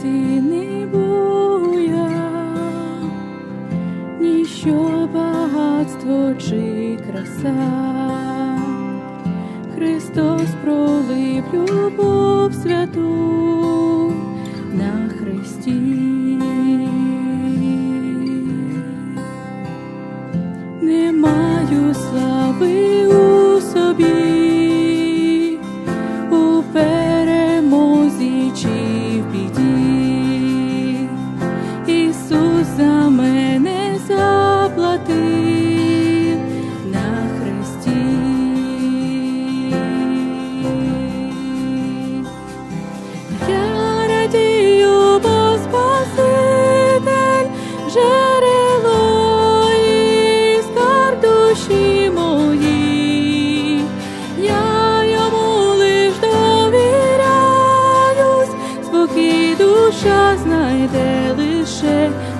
ціни буя, ніщо багатство чи краса, Христос пролив любов святу на Христі. shake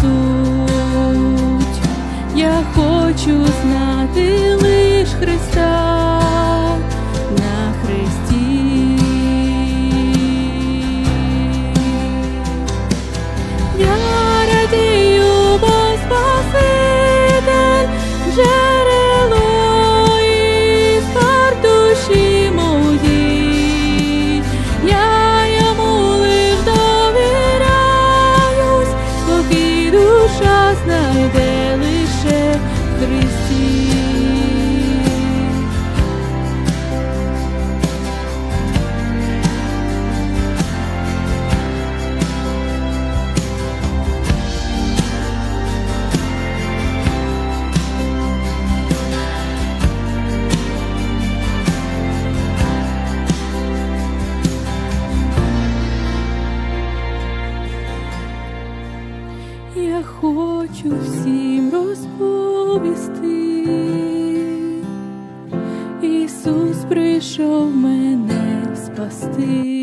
суть, я хочу знати лиш Христа. я хочу всім розповісти, Ісус прийшов мене спасти.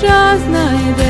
що знайде.